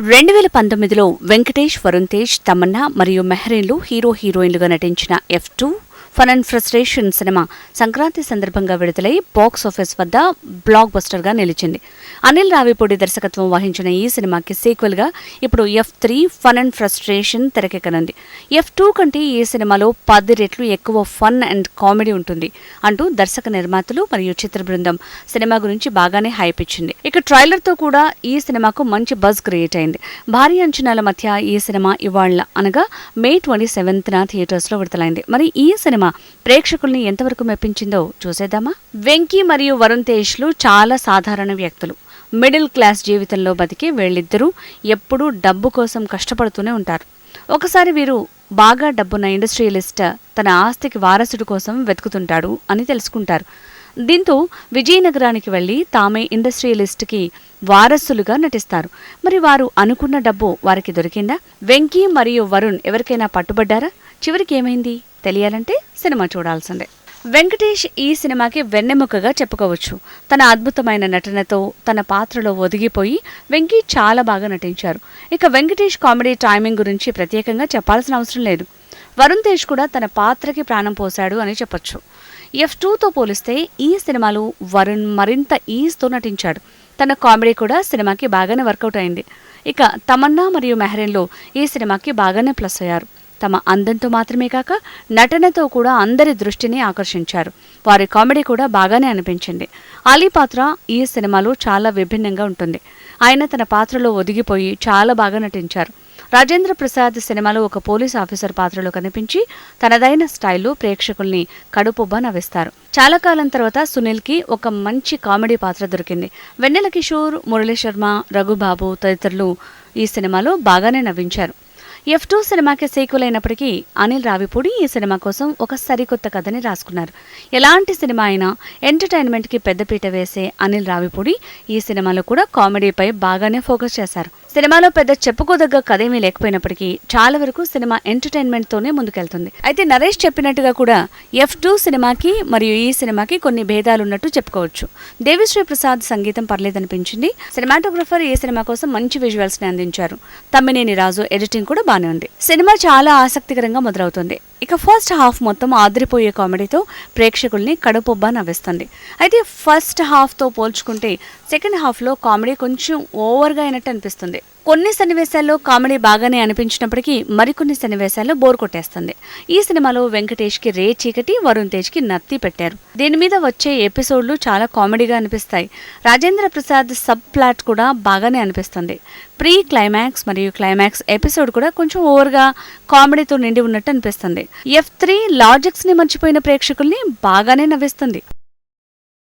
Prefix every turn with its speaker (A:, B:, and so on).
A: రెండు వేల పంతొమ్మిదిలో వెంకటేష్ వరుణ్ తేజ్ తమన్నా మరియు మెహరీన్లు హీరో హీరోయిన్లుగా నటించిన F two fun and frustration cinema Sankranti సందర్భంగా విడుదలై బాక్స్ ఆఫీస్ వద్ద బ్లాక్ బస్టర్గా నిలిచింది. అనిల్ రావిపూడి దర్శకత్వం వహించిన ఈ సినిమాకి సీక్వెల్గా ఇప్పుడు F three fun and frustration తెరకెక్కనుంది. F two కంటే ఈ సినిమాలో పది రెట్లు ఎక్కువ ఫన్ అండ్ కామెడీ ఉంటుంది అంటూ దర్శక నిర్మాతలు మరియు చిత్ర బృందం సినిమా గురించి బాగానే హైప్ ఇచ్చింది. ఇక ట్రైలర్తో కూడా ఈ సినిమాకు మంచి బజ్ క్రియేట్ అయింది. భారీ అంచనాల మధ్య ఈ సినిమా ఇవాళ అనగా మే ట్వంటీ సెవెంత్ థియేటర్స్లో విడుదలైంది. మరి ఈ సినిమా ప్రేక్షకుల్ని ఎంతవరకు మెప్పించిందో చూసేద్దామా? వెంకీ మరియు వరుణ్ తేజ్లు చాలా సాధారణ వ్యక్తులు. మిడిల్ క్లాస్ జీవితంలో బతికి వీళ్ళిద్దరూ ఎప్పుడూ డబ్బు కోసం కష్టపడుతూనే ఉంటారు. ఒకసారి వీరు బాగా డబ్బున్న ఇండస్ట్రియలిస్ట్ తన ఆస్తికి వారసుడి కోసం వెతుకుతుంటాడు అని తెలుసుకుంటారు. దీంతో విజయనగరానికి వెళ్ళి తామే ఇండస్ట్రియలిస్ట్కి వారసులుగా నటిస్తారు. మరి వారు అనుకున్న డబ్బు వారికి దొరికిందా? వెంకీ మరియు వరుణ్ ఎవరికైనా పట్టుబడ్డారా? చివరికి ఏమైంది? తెలియాలంటే సినిమా చూడాల్సిందే. వెంకటేష్ ఈ సినిమాకి వెన్నెముకగా చెప్పుకోవచ్చు. తన అద్భుతమైన నటనతో తన పాత్రలో ఒదిగిపోయి వెంకీ చాలా బాగా నటించారు. ఇక వెంకటేష్ కామెడీ టైమింగ్ గురించి ప్రత్యేకంగా చెప్పాల్సిన అవసరం లేదు. వరుణ్ తేజ్ కూడా తన పాత్రకి ప్రాణం పోశాడు అని చెప్పొచ్చు. ఎఫ్ టూతో పోలిస్తే ఈ సినిమాలో వరుణ్ మరింత ఈజ్తో నటించాడు. తన కామెడీ కూడా సినిమాకి బాగానే వర్కౌట్ అయింది. ఇక తమన్నా మరియు మెహరీన్లో ఈ సినిమాకి బాగానే ప్లస్ అయ్యారు. తమ అందంతో మాత్రమే కాక నటనతో కూడా అందరి దృష్టిని ఆకర్షించారు. వారి కామెడీ కూడా బాగానే అనిపించింది. అలీ పాత్ర ఈ సినిమాలో చాలా విభిన్నంగా ఉంటుంది. ఆయన తన పాత్రలో ఒదిగిపోయి చాలా బాగా నటించారు. రాజేంద్ర ప్రసాద్ సినిమాలో ఒక పోలీస్ ఆఫీసర్ పాత్రలో కనిపించి తనదైన స్టైల్లో ప్రేక్షకుల్ని కడుపుబ్బ నవ్విస్తారు. చాలా కాలం తర్వాత సునీల్కి ఒక మంచి కామెడీ పాత్ర దొరికింది. వెన్నెల కిషోర్ మురళీ శర్మ రఘుబాబు తదితరులు ఈ సినిమాలో బాగానే నవ్వించారు. ఎఫ్ టూ సినిమాకి సీక్వెల్ అయినప్పటికీ అనిల్ రావిపూడి ఈ సినిమా కోసం ఒక సరికొత్త కథని రాసుకున్నారు. ఎలాంటి సినిమా అయినా ఎంటర్టైన్మెంట్కి పెద్దపీట వేసే అనిల్ రావిపూడి ఈ సినిమాలో కూడా కామెడీపై బాగానే ఫోకస్ చేశారు. సినిమాలో పెద్ద చెప్పుకోదగ్గ కథేమీ లేకపోయినప్పటికీ చాలా వరకు సినిమా ఎంటర్టైన్మెంట్ తోనే ముందుకెళ్తుంది. అయితే నరేష్ చెప్పినట్టుగా కూడా ఎఫ్ టూ సినిమాకి మరియు ఈ సినిమాకి కొన్ని భేదాలు ఉన్నట్టు చెప్పుకోవచ్చు. దేవిశ్రీ ప్రసాద్ సంగీతం పర్లేదనిపించింది. సినిమాటోగ్రఫర్ ఈ సినిమా కోసం మంచి విజువల్స్ని అందించారు. తమ్మినేని రాజు ఎడిటింగ్ కూడా బానే ఉంది. సినిమా చాలా ఆసక్తికరంగా మొదలవుతుంది. ఇక ఫస్ట్ హాఫ్ మొత్తం ఆదిరిపోయే కామెడీతో ప్రేక్షకుల్ని కడుపుబ్బా నవ్విస్తుంది. అయితే ఫస్ట్ హాఫ్తో పోల్చుకుంటే సెకండ్ హాఫ్లో కామెడీ కొంచెం ఓవర్గా అయినట్టు అనిపిస్తుంది. కొన్ని సన్నివేశాల్లో కామెడీ బాగానే అనిపించినప్పటికీ మరికొన్ని సన్నివేశాల్లో బోర్ కొట్టేస్తుంది. ఈ సినిమాలో వెంకటేష్కి రే చీకటి వరుణ్ తేజ్కి నత్తి పెట్టారు. దీని మీద వచ్చే ఎపిసోడ్లు చాలా కామెడీగా అనిపిస్తాయి. రాజేంద్ర ప్రసాద్ సబ్ ప్లాట్ కూడా బాగానే అనిపిస్తుంది. ప్రీ క్లైమాక్స్ మరియు క్లైమాక్స్ ఎపిసోడ్ కూడా కొంచెం ఓవర్గా కామెడీతో నిండి ఉన్నట్టు అనిపిస్తుంది. ఎఫ్ త్రీ లాజిక్స్ని మర్చిపోయిన ప్రేక్షకుల్ని బాగానే నవ్విస్తుంది.